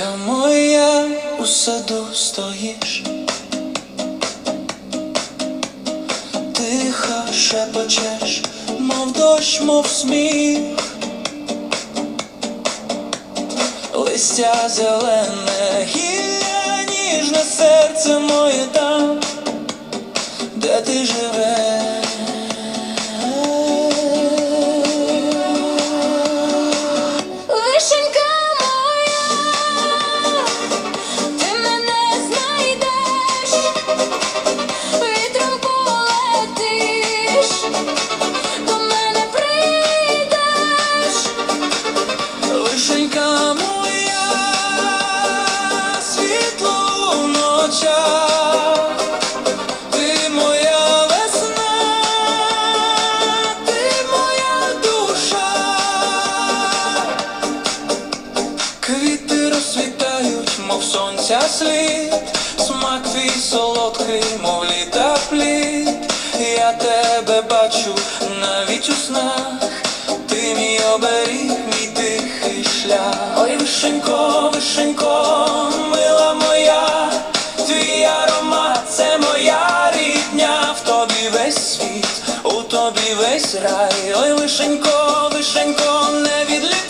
Вишенька моя у саду стоїш, тихо шепочеш, мов дощ, мов сміх, листя зелене, гілля ніжне серце моє там, де ти живеш. Квіти розцвітають, мов сонця світ, смак твій солодкий, мов літа плід. Я тебе бачу навіть у снах, ти мій оберіг, мій тихий шлях. Ой, вишенько, вишенько, мила моя, твій аромат, це моя рідня, в тобі весь світ, у тобі весь рай. Ой, вишенько, вишенько, не відлітай.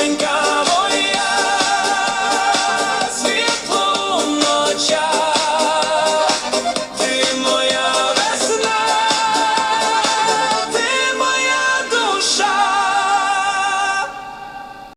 thank God.